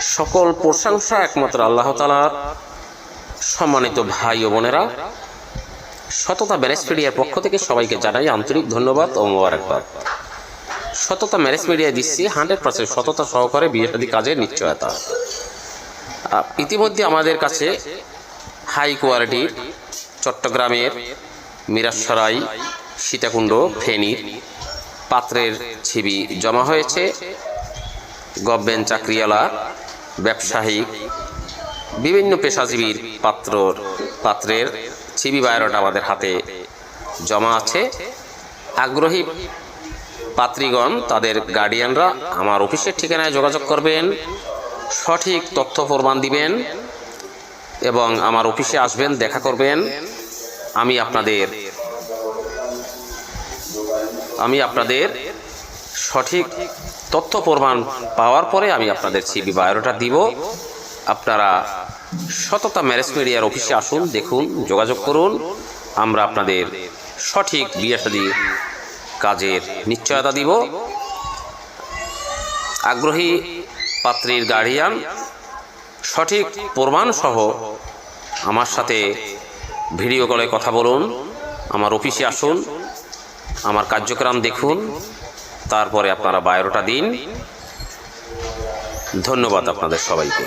সকল প্রশংসা একমাত্র আল্লাহ তালার সম্মানিত ভাই ও বোনেরা। সততা ম্যারেজ মিডিয়ার পক্ষ থেকে সবাইকে জানাই আন্তরিক ধন্যবাদ ও মোবারকবাদ। সততা ম্যারেজ মিডিয়া দিচ্ছি হান্ড্রেড পার্সেন্ট সততা সহকারে বিয়ে কাজের নিশ্চয়তা। ইতিমধ্যে আমাদের কাছে হাই কোয়ালিটির চট্টগ্রামের মিরাসরাই সীতাকুণ্ড ফেনীর পাত্রের ছিবি জমা হয়েছে। গভর্নমেন্ট চাকরিওয়ালা ব্যবসায়িক বিভিন্ন পেশাজীবীর পাত্রর পাত্রের ছবি বায়োডাটা আমাদের হাতে জমা আছে। আগ্রহী পাত্রীগণ, তাদের গার্ডিয়ানরা আমার অফিসের ঠিকানায় যোগাযোগ করবেন, সঠিক তথ্য প্রমাণ দিবেন এবং আমার অফিসে আসবেন, দেখা করবেন। আমি আপনাদের আমি আপনাদের সঠিক তথ্য প্রমাণ পাওয়ার পরে আমি আপনাদের সিবি বায়োডাটা দিব। আপনারা সততা ম্যারেজ মিডিয়ার অফিসে আসুন, দেখুন, যোগাযোগ করুন। আমরা আপনাদের সঠিক বিয়ে কাজের নিশ্চয়তা দিব। আগ্রহী পাত্রীর গার্ডিয়ান সঠিক প্রমাণ সহ আমার সাথে ভিডিও কলে কথা বলুন। আমার অফিসে আসুন, আমার কার্যক্রম দেখুন। তারপরে আপনারা বায়োটা দিন। ধন্যবাদ আপনাদের সবাইকে।